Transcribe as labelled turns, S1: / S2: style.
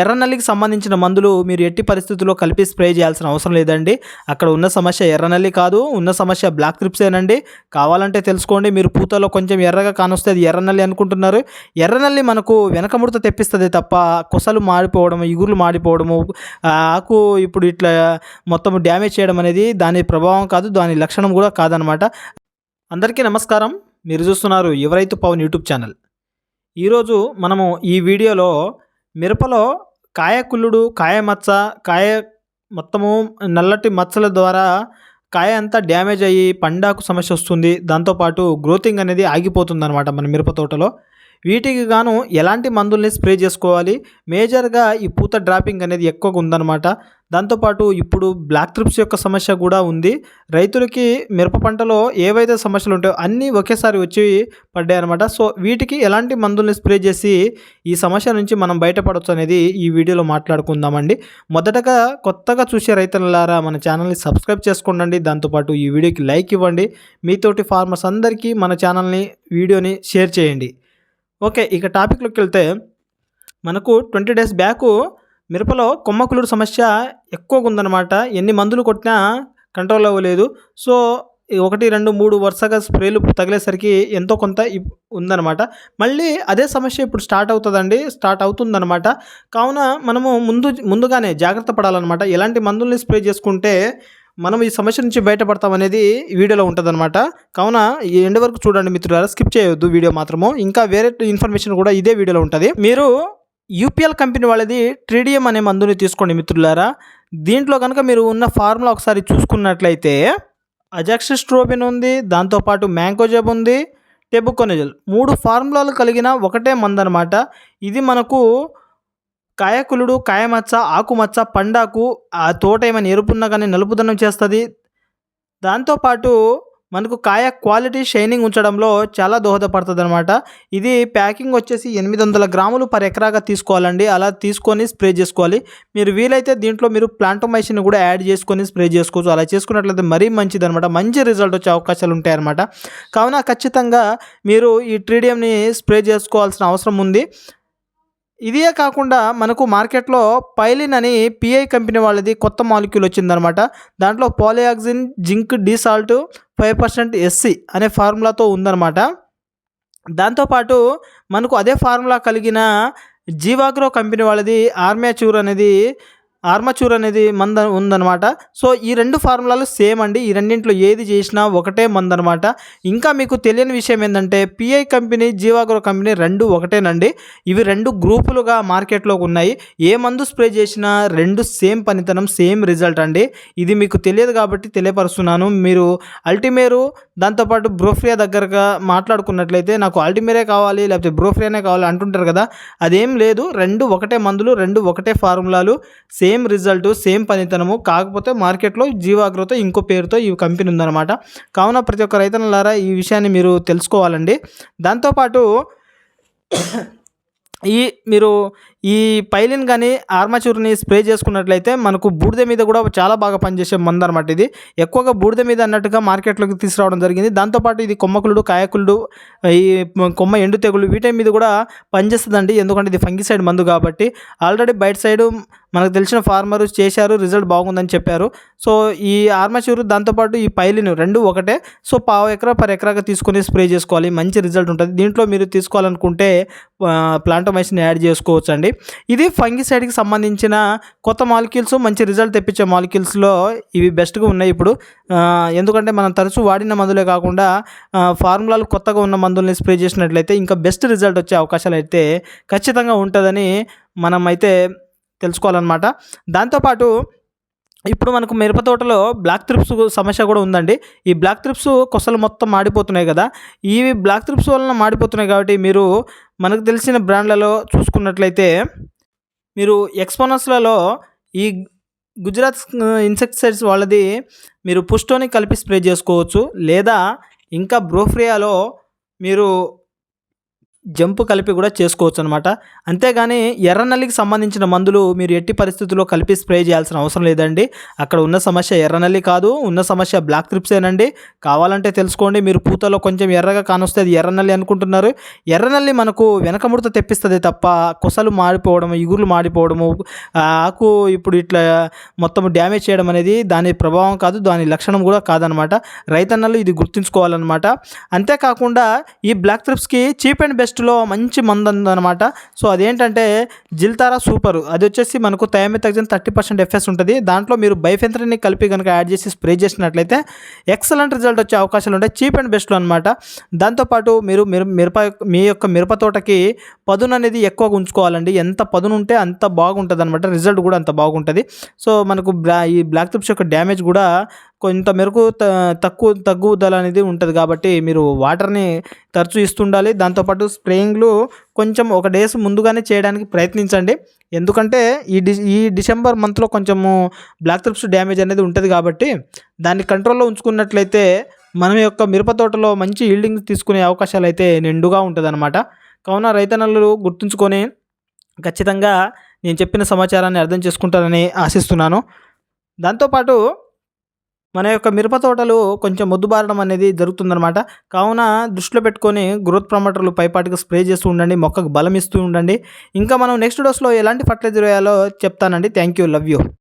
S1: ఎర్రనల్లికి సంబంధించిన మందులు మీరు ఎట్టి పరిస్థితుల్లో కలిపి స్ప్రే చేయాల్సిన అవసరం లేదండి. అక్కడ ఉన్న సమస్య ఎర్రనల్లి కాదు ఉన్న సమస్య బ్లాక్ త్రిప్సేనండి కావాలంటే తెలుసుకోండి మీరు పూతలో కొంచెం ఎర్రగా కానొస్తే అది ఎర్రనల్లి అనుకుంటున్నారు. ఎర్రనల్లి మనకు వెనక ముడత తెప్పిస్తుంది తప్ప కొసలు మాడిపోవడం ఇగుర్లు మాడిపోవడము ఆకు ఇప్పుడు ఇట్లా మొత్తం డ్యామేజ్ చేయడం అనేది దాని ప్రభావం కాదు దాని లక్షణం కూడా కాదనమాట. అందరికీ నమస్కారం. మీరు చూస్తున్నారు ఎవరైతే పవన్ యూట్యూబ్ ఛానల్. ఈరోజు మనము ఈ వీడియోలో మిరపలో కాయ కుళ్ళుడు కాయ మచ్చ కాయ మొత్తము నల్లటి మచ్చల ద్వారా కాయ అంతా డ్యామేజ్ అయ్యి పండాకు సమస్య వస్తుంది. దాంతోపాటు గ్రోతింగ్ అనేది ఆగిపోతుంది అనమాట మన మిరప తోటలో. వీటికి గాను ఎలాంటి మందుల్ని స్ప్రే చేసుకోవాలి? మేజర్గా ఈ పూత డ్రాపింగ్ అనేది ఎక్కువగా ఉందన్నమాట. దాంతోపాటు ఇప్పుడు బ్లాక్ ట్రిప్స్ యొక్క సమస్య కూడా ఉంది. రైతులకి మిరప పంటలో ఏవైతే సమస్యలు ఉంటాయో అన్నీ ఒకేసారి వచ్చి పడ్డాయి అనమాట సో వీటికి ఎలాంటి మందుల్ని స్ప్రే చేసి ఈ సమస్య నుంచి మనం బయటపడవచ్చు అనేది ఈ వీడియోలో మాట్లాడుకుందామండి. మొదటగా కొత్తగా చూసే రైతులారా మన ఛానల్ని సబ్స్క్రైబ్ చేసుకోండి దాంతోపాటు ఈ వీడియోకి లైక్ ఇవ్వండి. మీతోటి ఫార్మర్స్ అందరికీ మన ఛానల్ని వీడియోని షేర్ చేయండి. ఓకే ఇక టాపిక్లోకి వెళ్తే మనకు ట్వంటీ డేస్ బ్యాకు మిరపలో కొమ్మకులుడు సమస్య ఎక్కువగా ఉందన్నమాట. ఎన్ని మందులు కొట్టినా కంట్రోల్ అవ్వలేదు. సో ఈ ఒకటి రెండు మూడు వరుసగా స్ప్రేలు తగిలేసరికి ఎంతో కొంత ఇప్- ఉందన్నమాట. మళ్ళీ అదే సమస్య ఇప్పుడు స్టార్ట్ అవుతుందండి. స్టార్ట్ అవుతుందన్నమాట. కావున మనము ముందు ముందుగానే జాగ్రత్త పడాలన్నమాట. ఎలాంటి మందుల్ని స్ప్రే చేసుకుంటే మనం ఈ సమస్య నుంచి బయటపడతామనేది వీడియోలో ఉంటుందన్నమాట. కావున ఈ ఎండ్ వరకు చూడండి మిత్రులారా. స్కిప్ చేయొద్దు వీడియో మాత్రము. ఇంకా వేరే ఇన్ఫర్మేషన్ కూడా ఇదే వీడియోలో ఉంటుంది. మీరు యూపీఎల్ కంపెనీ వాళ్ళది ట్రీడియం అనే మందుని తీసుకోండి మిత్రులారా. దీంట్లో కనుక మీరు ఉన్న ఫార్ములా ఒకసారి చూసుకున్నట్లయితే అజాక్సిస్ట్రోబిన్ ఉంది దాంతోపాటు మ్యాంకోజెబ్ ఉంది టెబుకొనజల్ మూడు ఫార్ములాలు కలిగిన ఒకటే మందనమాట ఇది మనకు కాయకులుడు కాయమచ్చ ఆకుమచ్చ పండాకు ఆ తోట ఏమైనా ఎరుపున్నా కానీ నలుపుదనం చేస్తుంది. దాంతోపాటు మనకు కాయ క్వాలిటీ షైనింగ్ ఉంచడంలో చాలా దోహదపడుతుంది అనమాట ఇది ప్యాకింగ్ వచ్చేసి ఎనిమిది వందల గ్రాములు పర్ ఎకరాగా తీసుకోవాలండి. అలా తీసుకొని స్ప్రే చేసుకోవాలి. మీరు వీలైతే దీంట్లో మీరు ప్లాంటోమైసిన్ కూడా యాడ్ చేసుకొని స్ప్రే చేసుకోవచ్చు. అలా చేసుకున్నట్లయితే మరీ మంచిది అనమాట మంచి రిజల్ట్ వచ్చే అవకాశాలు ఉంటాయి అనమాట కావున ఖచ్చితంగా మీరు ఈ ట్రీడియంని స్ప్రే చేసుకోవాల్సిన అవసరం ఉంది. ఇదే కాకుండా మనకు మార్కెట్లో పైలిన్ అని పిఐ కంపెనీ వాళ్ళది కొత్త మాలిక్యూల్ వచ్చిందనమాట దాంట్లో polyoxin zinc D salt five percent SC అనే ఫార్ములాతో ఉందన్నమాట. దాంతోపాటు మనకు అదే ఫార్ములా కలిగిన జీవాగ్రో కంపెనీ వాళ్ళది ఆర్మేచూర్ అనేది ఆర్మచూర్ అనేది మంద ఉందన్నమాట. సో ఈ రెండు ఫార్ములాలు సేమ్ అండి. ఈ రెండింటిలో ఏది చేసినా ఒకటే మందనమాట ఇంకా మీకు తెలియని విషయం ఏంటంటే పిఐ కంపెనీ జీవాగ్రో కంపెనీ రెండు ఒకటేనండి. ఇవి రెండు గ్రూపులుగా మార్కెట్లోకి ఉన్నాయి. ఏ మందు స్ప్రే చేసినా రెండు సేమ్ పనితనం సేమ్ రిజల్ట్ అండి. ఇది మీకు తెలియదు కాబట్టి తెలియపరుస్తున్నాను. మీరు అల్టిమేరు దాంతోపాటు బ్రోఫ్రియా దగ్గరగా మాట్లాడుకున్నట్లయితే నాకు అల్టిమేరే కావాలి లేకపోతే బ్రోఫ్రియానే కావాలి అంటుంటారు కదా. అదేం లేదు. రెండు ఒకటే మందులు రెండు ఒకటే ఫార్ములాలు సేమ్ సేమ్ రిజల్ట్ సేమ్ పనితనము కాకపోతే మార్కెట్లో జీవాగ్రతో ఇంకో పేరుతో ఈ కంపెనీ ఉందన్నమాట. కావున ప్రతి ఒక్క రైతన్నలారా ఈ విషయాన్ని మీరు తెలుసుకోవాలండి. దాంతోపాటు ఈ మీరు ఈ పైలిన్ కానీ ఆర్మచూర్ని స్ప్రే చేసుకున్నట్లయితే మనకు బూడిద మీద కూడా చాలా బాగా పనిచేసే మందు అనమాట ఇది. ఎక్కువగా బూడిద మీద అన్నట్టుగా మార్కెట్లోకి తీసుకురావడం జరిగింది. దాంతోపాటు ఇది కొమ్మకులుడు కాయకులుడు ఈ కొమ్మ ఎండు తెగులు వీటి మీద కూడా పనిచేస్తుందండి. ఎందుకంటే ఇది ఫంగిసైడ్ మందు కాబట్టి. ఆల్రెడీ బయట సైడ్ మనకు తెలిసిన ఫార్మర్స్ చేశారు రిజల్ట్ బాగుందని చెప్పారు. సో ఈ ఆర్మచూరు దాంతోపాటు ఈ పైలిన్ రెండు ఒకటే. సో పావు ఎకరా పర్ ఎకరాగా తీసుకొని స్ప్రే చేసుకోవాలి. మంచి రిజల్ట్ ఉంటుంది. దీంట్లో మీరు తీసుకోవాలనుకుంటే ప్లాంటోమైసిన్ యాడ్ చేసుకోవచ్చు అండి ఇది ఫంగిసైడ్కి సంబంధించిన కొత్త మాలిక్యూల్స్ మంచి రిజల్ట్ తెప్పించే మాలిక్యూల్స్లో ఇవి బెస్ట్గా ఉన్నాయి ఇప్పుడు. ఎందుకంటే మనం తరచూ వాడిన మందులే కాకుండా ఫార్ములాలు కొత్తగా ఉన్న మందుల్ని స్ప్రే చేసినట్లయితే ఇంకా బెస్ట్ రిజల్ట్ వచ్చే అవకాశాలు అయితే ఖచ్చితంగా ఉంటుందని మనం అయితే తెలుసుకోవాలన్నమాట. దాంతోపాటు ఇప్పుడు మనకు మిరప తోటలో బ్లాక్ త్రిప్స్ సమస్య కూడా ఉందండి. ఈ బ్లాక్ త్రిప్స్ కొసలు మొత్తం మాడిపోతున్నాయి కదా. ఈ బ్లాక్ త్రిప్స్ వలన మాడిపోతున్నాయి కాబట్టి మీరు మనకు తెలిసిన బ్రాండ్లలో చూసుకున్నట్లయితే మీరు ఎక్స్పోనస్లలో ఈ గుజరాత్ ఇన్సెక్టిసైడ్స్ వాళ్ళది మీరు పుష్టోని కలిపి స్ప్రే చేసుకోవచ్చు. లేదా ఇంకా బ్రోఫ్రియాలో మీరు జంపు కలిపి కూడా చేసుకోవచ్చు అనమాట అంతేగాని ఎర్రనల్లికి సంబంధించిన మందులు మీరు ఎట్టి పరిస్థితుల్లో కలిపి స్ప్రే చేయాల్సిన అవసరం లేదండి. అక్కడ ఉన్న సమస్య ఎర్రనల్లి కాదు ఉన్న సమస్య బ్లాక్ త్రిప్సేనండి కావాలంటే తెలుసుకోండి మీరు పూతలో కొంచెం ఎర్రగా కానొస్తే అది ఎర్రనల్లి అనుకుంటున్నారు. ఎర్రనల్లి మనకు వెనకముడత తెప్పిస్తుంది తప్ప కొసలు మాడిపోవడం ఇగురులు మాడిపోవడము ఆకు ఇప్పుడు ఇట్లా మొత్తం డ్యామేజ్ చేయడం అనేది దాని ప్రభావం కాదు దాని లక్షణం కూడా కాదనమాట. రైతన్నలు ఇది గుర్తుంచుకోవాలన్నమాట. అంతేకాకుండా ఈ బ్లాక్ త్రిప్స్కి చీప్ అండ్ బెస్ట్ బెస్ట్లో మంచి మందు ఉందన్నమాట సో అదేంటంటే జిల్తారా సూపర్. అది వచ్చేసి మనకు థయామితగ్జన్ థర్టీ పర్సెంట్ ఎఫ్ఎస్ ఉంటుంది. దాంట్లో మీరు బైఫెంత్రిని కలిపి కనుక యాడ్ చేసి స్ప్రే చేసినట్లయితే ఎక్సలెంట్ రిజల్ట్ వచ్చే అవకాశాలు ఉంటాయి. చీప్ అండ్ బెస్ట్లో అనమాట దాంతోపాటు మీరు మిర మిరప మీ యొక్క మిరప తోటకి పదును అనేది ఎక్కువగా ఉంచుకోవాలండి. ఎంత పదును ఉంటే అంత బాగుంటుంది అనమాట రిజల్ట్ కూడా అంత బాగుంటుంది. సో మనకు బ్లా ఈ బ్లాక్ టిప్స్ యొక్క డ్యామేజ్ కూడా కొంత మేరకు త తక్కువ తగ్గుదల అనేది ఉంటుంది కాబట్టి మీరు వాటర్ని తరచూ ఇస్తుండాలి. దాంతోపాటు స్ప్రేయింగ్లు కొంచెం ఒక డేస్ ముందుగానే చేయడానికి ప్రయత్నించండి. ఎందుకంటే ఈ డి ఈ డిసెంబర్ మంత్లో కొంచెము బ్లాక్ త్రిప్స్ డ్యామేజ్ అనేది ఉంటుంది కాబట్టి దాన్ని కంట్రోల్లో ఉంచుకున్నట్లయితే మన యొక్క మిరప తోటలో మంచి ఈల్డింగ్ తీసుకునే అవకాశాలు అయితే నిండుగా ఉంటుంది కావున రైతన్నలు గుర్తుంచుకొని ఖచ్చితంగా నేను చెప్పిన సమాచారాన్ని అర్థం చేసుకుంటారని ఆశిస్తున్నాను. దాంతోపాటు మన యొక్క మిరప తోటలు కొంచెం మొద్దుబారడం అనేది జరుగుతుందనమాట కావున దృష్టిలో పెట్టుకొని గ్రోత్ ప్రమోటర్లు పైపాటికి స్ప్రే చేస్తూ ఉండండి మొక్కకు బలం ఇస్తూ ఉండండి. ఇంకా మనం నెక్స్ట్ డోస్లో ఎలాంటి ఫర్టిలైజర్ వేయాలో చెప్తానండి. Thank you love you.